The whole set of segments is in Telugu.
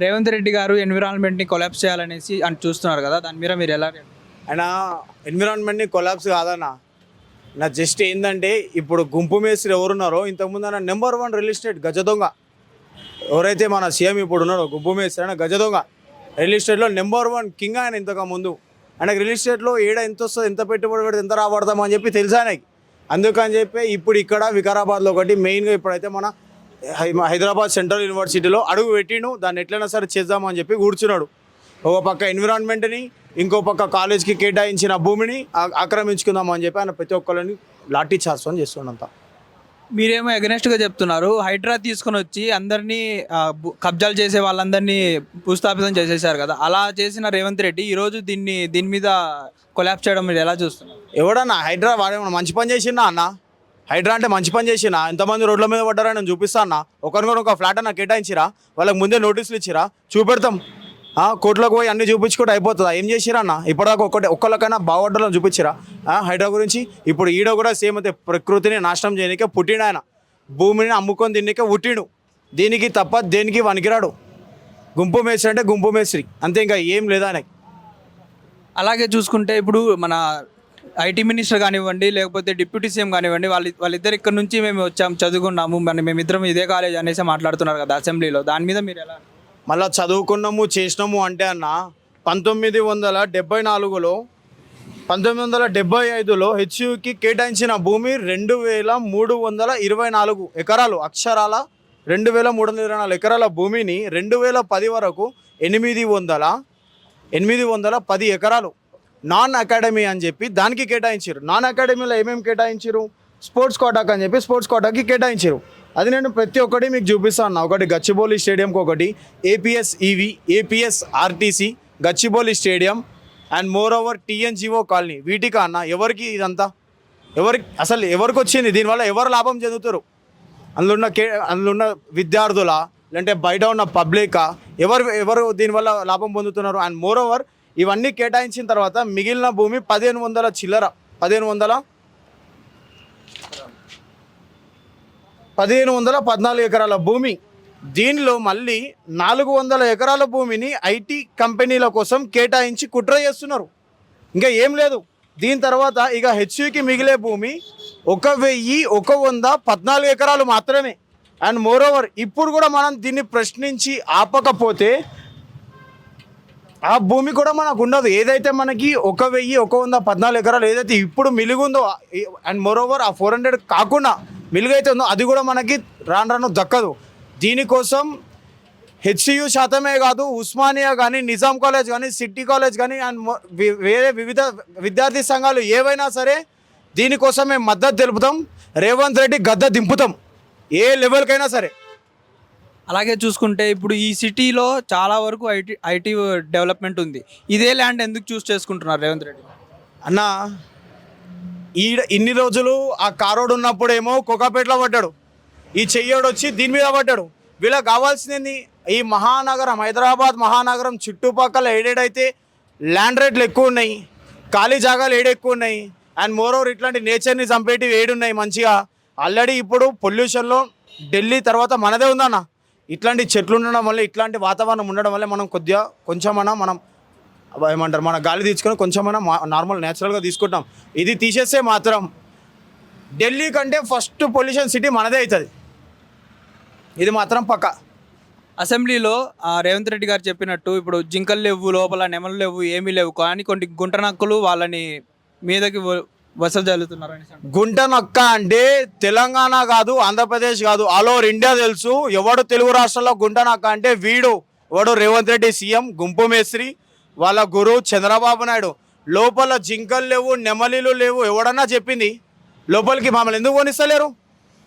రేవంత్ రెడ్డి గారు ఎన్విరాన్మెంట్ని కొలాప్స్ చేయాలనేసి అని చూస్తున్నారు కదా దాని మీద మీరు ఎలా ఆయన ఎన్విరాన్మెంట్ని కొలాప్స్ కాదన్న. నా జస్ట్ ఏంటంటే ఇప్పుడు గుంపు మేస్త్రి ఎవరున్నారో ఇంతకుముందు అన్న నెంబర్ వన్ రియల్ ఎస్టేట్ గజ దొంగ. ఎవరైతే మన సీఎం ఇప్పుడు ఉన్నారో గుంపు మేస్త్రి ఆయన గజ దొంగ. రియల్ ఎస్టేట్లో నెంబర్ వన్ కింగ్ ఆయన ఇంతకు ముందు. ఆయనకు రియల్ ఎస్టేట్లో ఏడ ఎంత వస్తుంది ఎంత పెట్టుబడి పెడితే ఎంత రాబడతామో అని చెప్పి తెలుసు ఆయనకి. అందుకని చెప్పి ఇప్పుడు ఇక్కడ వికారాబాద్లో ఒకటి మెయిన్గా ఇప్పుడైతే మన హైదరాబాద్ సెంట్రల్ యూనివర్సిటీలో అడుగు పెట్టిండు దాన్ని ఎట్లయినా సరే చేద్దామని చెప్పి కూర్చున్నాడు. ఒక పక్క ఎన్విరాన్మెంట్ని ఇంకో పక్క కాలేజ్కి కేటాయించిన భూమిని ఆక్రమించుకుందామని చెప్పి ఆయన ప్రతి ఒక్కరిని లాఠీ చార్జ్ అని చేస్తుండంత. మీరేమో అగనెస్ట్గా చెప్తున్నారు. హైడ్రా తీసుకొని వచ్చి అందరినీ కబ్జాలు చేసే వాళ్ళందరినీ భూస్థాపితం చేసేసారు కదా. అలా చేసిన రేవంత్ రెడ్డి ఈరోజు దీన్ని దీని మీద కొలాప్స్ చేయడం మీరు ఎలా చూస్తున్నారు? ఎవడన్నా హైడ్రా వాడేమన్నా మంచి పని చేసిందా అన్న? హైడ్రా అంటే మంచి పని చేసినా ఎంతమంది రోడ్ల మీద పడ్డారని నేను చూపిస్తానా అన్న ఒక ఫ్లాట్ అన్న కేటాయించిరా వాళ్ళకి ముందే నోటీసులు ఇచ్చిరా చూపెడతాం. కోర్టులోకి పోయి అన్ని చూపించుకుంటే అయిపోతుందా? ఏం చేసిరా అన్న ఇప్పటిదాకా ఒక్కటి ఒక్కళ్ళకైనా బాగుపడ్డాలని చూపించిరా? హైడ్రా గురించి? ఇప్పుడు ఈడ కూడా సేమ్ అయితే ప్రకృతిని నాశనం చేయడానికే పుట్టిండు ఆయన. భూమిని అమ్ముకొని తిన్నకే పుట్టిడు. దీనికి తప్ప దేనికి వనికిరాడు గుంపు మేస్త్రి అంటే గుంపు మేస్త్రి. అంతే ఇంకా ఏం లేదా అలాగే చూసుకుంటే ఇప్పుడు మన ఐటీ మినిస్టర్ కానివ్వండి లేకపోతే డిప్యూటీ సీఎం కానివ్వండి వాళ్ళ వాళ్ళిద్దరు ఇక్కడ నుంచి మేము వచ్చాము చదువుకున్నాము మన మేమిద్దరం ఇదే కాలేజ్ అనేసి మాట్లాడుతున్నారు కదా అసెంబ్లీలో. దాని మీద మీరు ఎలా మళ్ళీ చదువుకున్నాము చేసినాము అంటే అన్న పంతొమ్మిది వందల డెబ్బై నాలుగులో పంతొమ్మిది వందల డెబ్బై ఐదులో హెచ్యుకి కేటాయించిన భూమి రెండు వేల మూడు వందల ఇరవై నాలుగు ఎకరాలు అక్షరాల రెండు వేల మూడు వందల ఇరవై నాలుగు ఎకరాల భూమిని రెండు వేల పది వరకు ఎనిమిది వందల ఎనిమిది వందల పది ఎకరాలు నాన్ అకాడమీ అని చెప్పి దానికి కేటాయించారు నాన్ అకాడమీలో ఏమేమి కేటాయించారు స్పోర్ట్స్ కోటాక్ అని చెప్పి స్పోర్ట్స్ కోటాకి కేటాయించారు అది నేను ప్రతి ఒక్కటి మీకు చూపిస్తాను ఒకటి గచ్చిబౌలి స్టేడియంకి ఒకటి APS EV APS RTC Gachibowli stadium and moreover TNGO colony. వీటికి అన్న ఎవరికి ఇదంతా? ఎవరికి అసలు ఎవరికి వచ్చింది? దీనివల్ల ఎవరు లాభం చెందుతారు అందులో ఉన్న కే అందులో ఉన్న విద్యార్థుల లేదంటే బయట ఉన్న పబ్లికా ఎవరు ఎవరు దీనివల్ల లాభం పొందుతున్నారు? అండ్ మోర్ ఓవర్ ఇవన్నీ కేటాయించిన తర్వాత మిగిలిన భూమి పదిహేను వందల చిల్లర. పదిహేను వందల పదిహేను వందల పద్నాలుగు ఎకరాల భూమి. దీనిలో మళ్ళీ నాలుగు వందల ఎకరాల భూమిని ఐటీ కంపెనీల కోసం కేటాయించి కుట్ర చేస్తున్నారు. ఇంకా ఏం లేదు. దీని తర్వాత ఇక హెచ్యుకి మిగిలే భూమి ఒక వెయ్యి ఒక వంద పద్నాలుగు ఎకరాలు మాత్రమే. అండ్ మోర్ ఓవర్ ఇప్పుడు కూడా మనం దీన్ని ప్రశ్నించి ఆపకపోతే ఆ భూమి కూడా మనకు ఉండదు. ఏదైతే మనకి ఒక వెయ్యి ఒక వంద పద్నాలుగు ఎకరాలు ఏదైతే ఇప్పుడు మిలుగుందో అండ్ మోరోవర్ ఆ ఫోర్ హండ్రెడ్ కాకుండా మిలుగైతే ఉందో అది కూడా మనకి రాను రాను దక్కదు. దీనికోసం హెచ్సియు శాతమే కాదు ఉస్మానియా కానీ నిజాం కాలేజ్ కానీ సిటీ కాలేజ్ కానీ అండ్ వేరే వివిధ విద్యార్థి సంఘాలు ఏవైనా సరే దీనికోసం మేము మద్దతు తెలుపుతాం. రేవంత్ రెడ్డి గద్ద దింపుతాం. ఏ లెవెల్కైనా సరే. అలాగే చూసుకుంటే ఇప్పుడు ఈ సిటీలో చాలా వరకు ఐటీ ఐటీ డెవలప్మెంట్ ఉంది. ఇదే ల్యాండ్ ఎందుకు చూస్ చేసుకుంటున్నారు రేవంత్ రెడ్డి? అన్న ఈడ ఇన్ని రోజులు ఆ కారోడు ఉన్నప్పుడేమో కోకాపేటలో పడ్డాడు. ఈ చెయ్యోడు వచ్చి దీని మీద పడ్డాడు. వీళ్ళకి కావాల్సింది ఈ మహానగరం హైదరాబాద్ మహానగరం చుట్టుపక్కల ఏడేడైతే ల్యాండ్ రేట్లు ఎక్కువ ఉన్నాయి ఖాళీ జాగాలు ఏడు ఎక్కువ ఉన్నాయి అండ్ మోర్ ఓవర్ ఇట్లాంటి నేచర్ని చంపేటివి ఏడున్నాయి మంచిగా. ఆల్రెడీ ఇప్పుడు పొల్యూషన్లో ఢిల్లీ తర్వాత మనదే ఉందన్న. ఇట్లాంటి చెట్లు ఉండడం వల్ల ఇట్లాంటి వాతావరణం ఉండడం వల్ల మనం కొద్దిగా కొంచెమైనా మనం ఏమంటారు మన గాలి తీసుకొని కొంచెమైనా మా నార్మల్ న్యాచురల్గా తీసుకుంటాం. ఇది తీసేస్తే మాత్రం ఢిల్లీ కంటే ఫస్ట్ పొల్యూషన్ సిటీ మనదే అవుతుంది. ఇది మాత్రం పక్క. అసెంబ్లీలో రేవంత్ రెడ్డి గారు చెప్పినట్టు ఇప్పుడు జింకలు లేవు లోపల నెమలు లేవు ఏమీ లేవు కానీ కొన్ని గుంట నక్కలు వాళ్ళని మీదకి బస జల్లుతున్నారు గుంట నొక్క అంటే తెలంగాణ కాదు ఆంధ్రప్రదేశ్ కాదు ఆల్ ఓవర్ ఇండియా తెలుసు. ఎవడు తెలుగు రాష్ట్రంలో గుంట నొక్క అంటే వీడు. ఎవడు రేవంత్ రెడ్డి సీఎం గుంపు మేస్త్రి వాళ్ళ గురువు చంద్రబాబు నాయుడు. లోపల జింకలు లేవు నెమలీలు లేవు ఎవడన్నా చెప్పింది? లోపలికి మమ్మల్ని ఎందుకు కొనిస్తలేరు?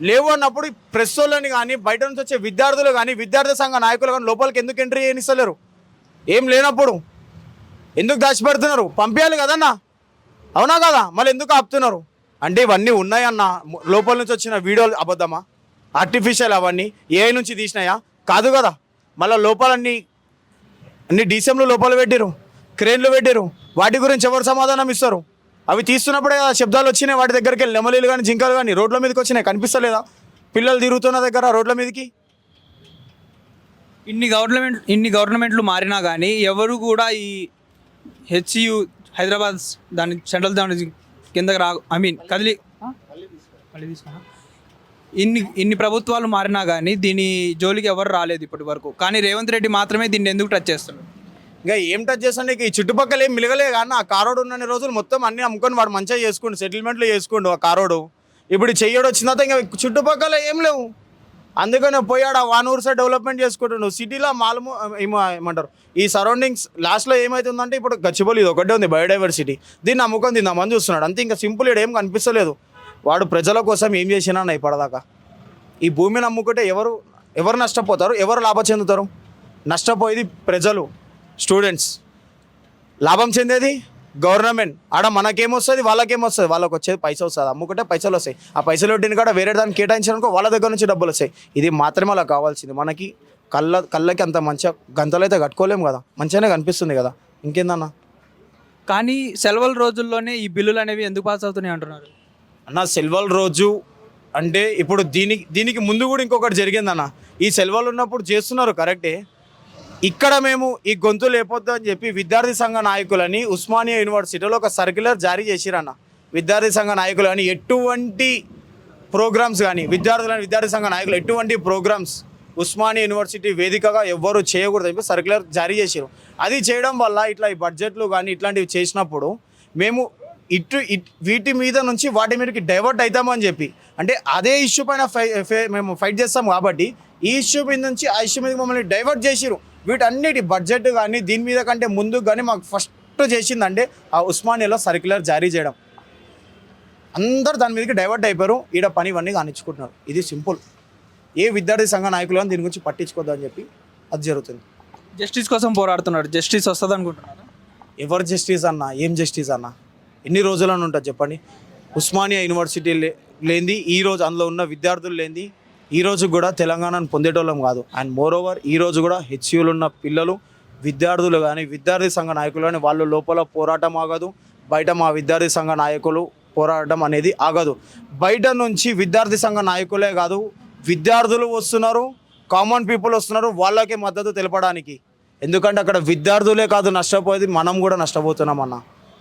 లేవు అన్నప్పుడు ప్రెస్ వాళ్ళని కానీ బయట నుంచి వచ్చే విద్యార్థులు కానీ విద్యార్థి సంఘ నాయకులు కానీ లోపలికి ఎందుకు ఎంట్రీ చేయనిస్తలేరు ఏం లేనప్పుడు? ఎందుకు దాచిపెడుతున్నారు? పంపించాలి కదన్నా? అవునా కదా? మళ్ళీ ఎందుకు ఆపుతున్నారు? అంటే ఇవన్నీ ఉన్నాయన్న లోపల నుంచి వచ్చిన వీడియోలు అబద్ధమా? ఆర్టిఫిషియల్ అవన్నీ ఏ నుంచి తీసినాయా? కాదు కదా. మళ్ళీ లోపలన్నీ అన్ని డీసీఎంలు లోపల పెట్టిరు క్రేన్లు పెట్టిరు వాటి గురించి ఎవరు సమాధానం ఇస్తారు? అవి తీస్తున్నప్పుడే ఆ శబ్దాలు వచ్చినాయి. వాటి దగ్గరికి వెళ్ళి నెమలీలు కానీ జింకలు కానీ రోడ్ల మీదకి వచ్చినాయి. కనిపిస్తలేదా? పిల్లలు తిరుగుతున్న దగ్గర రోడ్ల మీదకి? ఇన్ని గవర్నమెంట్ ఇన్ని గవర్నమెంట్లు మారినా కానీ ఎవరు కూడా ఈ హెచ్యు హైదరాబాద్ దాని సెంట్రల్ దాని కిందకి రా ఐ మీన్ కదిలి. ఇన్ని ఇన్ని ప్రభుత్వాలు మారినా కానీ దీని జోలికి ఎవరు రాలేదు ఇప్పటి వరకు. కానీ రేవంత్ రెడ్డి మాత్రమే దీన్ని ఎందుకు టచ్ చేస్తున్నాడు? ఇంకా ఏం టచ్ చేస్తాను ఈ చుట్టుపక్కల ఏం మిలగలే కానీ ఆ కారోడు ఉన్న రోజులు మొత్తం అన్ని అమ్ముకొని వాడు మంచిగా చేసుకోండు సెటిల్మెంట్లు చేసుకోండు ఆ కారోడు. ఇప్పుడు చెయ్యడు వచ్చిన తర్వాత ఇంకా చుట్టుపక్కల ఏం లేవు. అందుకనే పోయాడు ఆ వానూరు డెవలప్మెంట్ చేసుకుంటుండు సిటీలో మాల్ము ఏమో ఏమంటారు? ఈ సరౌండింగ్స్ లాస్ట్లో ఏమవుతుందంటే ఇప్పుడు గచ్చిబౌలి ఇది ఒకటే ఉంది బయోడైవర్సిటీ దీన్ని అమ్ముకొని తిందామని చూస్తున్నాడు. అంతే ఇంకా సింపుల్ ఏం కనిపిస్తలేదు. వాడు ప్రజల కోసం ఏం చేసినా ఇప్పటిదాకా. ఈ భూమిని అమ్ముకుంటే ఎవరు ఎవరు నష్టపోతారు? ఎవరు లాభం చెందుతారు? నష్టపోయేది ప్రజలు స్టూడెంట్స్ లాభం చెందేది? గవర్నమెంట్ ఆడ మనకేమొస్తుంది వాళ్ళకేమొస్తుంది వాళ్ళకి వచ్చేది పైసలు వస్తుంది. అమ్ముకుంటే పైసలు వస్తాయి. ఆ పైసలు వడ్డీని కూడా వేరే దానికి కేటాయించడానికి వాళ్ళ దగ్గర నుంచి డబ్బులు వస్తాయి. ఇది మాత్రమే అలా కావాల్సింది. మనకి కళ్ళ కళ్ళకి అంత మంచిగా గంతలు అయితే కట్టుకోలేము కదా. మంచిగానే కనిపిస్తుంది కదా. ఇంకేందన్నా? కానీ సెలవుల రోజుల్లోనే ఈ బిల్లులు అనేవి ఎందుకు పాస్ అవుతున్నాయి అంటున్నారు? అన్న సెల్వల్ రోజు అంటే ఇప్పుడు దీనికి దీనికి ముందు కూడా ఇంకొకటి జరిగిందన్న. ఈ సెల్వలు ఉన్నప్పుడు చేస్తున్నారు కరెక్టే. ఇక్కడ మేము ఈ గొంతు లేపొద్దు అని చెప్పి విద్యార్థి సంఘ నాయకులని ఉస్మానియా యూనివర్సిటీలో ఒక సర్క్యులర్ జారీ చేసిరన్న. విద్యార్థి సంఘ నాయకులు అని ఎటువంటి ప్రోగ్రామ్స్ కానీ విద్యార్థులని విద్యార్థి సంఘ నాయకులు ఎటువంటి ప్రోగ్రామ్స్ ఉస్మానియా యూనివర్సిటీ వేదికగా ఎవ్వరు చేయకూడదు చెప్పి సర్క్యులర్ జారీ చేసారు. అది చేయడం వల్ల ఇట్లా ఈ బడ్జెట్లు కానీ ఇట్లాంటివి చేసినప్పుడు మేము ఇటు వీటి మీద నుంచి వాటి మీదకి డైవర్ట్ అవుతామని చెప్పి. అంటే అదే ఇష్యూ పైన ఫై ఫై- మేము ఫైట్ చేస్తాం కాబట్టి ఈ ఇష్యూ మీద నుంచి ఆ ఇష్యూ మీద మమ్మల్ని డైవర్ట్ చేసిరు. వీటన్నిటి బడ్జెట్ కానీ దీని మీద కంటే ముందు కానీ మాకు ఫస్ట్ చేసిందంటే ఆ ఉస్మానియాలో సర్క్యులర్ జారీ చేయడం. అందరూ దాని మీదకి డైవర్ట్ అయిపోయారు. ఈడ పని ఇవన్నీ కానిచ్చుకుంటున్నారు. ఇది సింపుల్ ఏ విద్యార్థి సంఘ నాయకులు అని దీని గురించి పట్టించుకోద్దు అని చెప్పి అది జరుగుతుంది. జస్టిస్ కోసం పోరాడుతున్నారు. జస్టిస్ వస్తుంది అనుకుంటున్నారు? ఎవరు జస్టిస్ అన్న ఏం జస్టిస్ అన్న? ఎన్ని రోజులని ఉంటుంది చెప్పండి. ఉస్మానియా యూనివర్సిటీ లేనిది ఈ రోజు అందులో ఉన్న విద్యార్థులు లేనిది ఈ రోజు కూడా తెలంగాణను పొందేటోళ్ళం కాదు. అండ్ మోర్ ఓవర్ ఈ రోజు కూడా హెచ్యూలు ఉన్న పిల్లలు విద్యార్థులు కానీ విద్యార్థి సంఘ నాయకులు కానీ వాళ్ళు లోపల పోరాటం ఆగదు. బయట మా విద్యార్థి సంఘ నాయకులు పోరాటం అనేది ఆగదు. బయట నుంచి విద్యార్థి సంఘ నాయకులే కాదు విద్యార్థులు వస్తున్నారు కామన్ పీపుల్ వస్తున్నారు వాళ్ళకే మద్దతు తెలపడానికి. ఎందుకంటే అక్కడ విద్యార్థులే కాదు నష్టపోయేది మనం కూడా నష్టపోతున్నాం అన్న.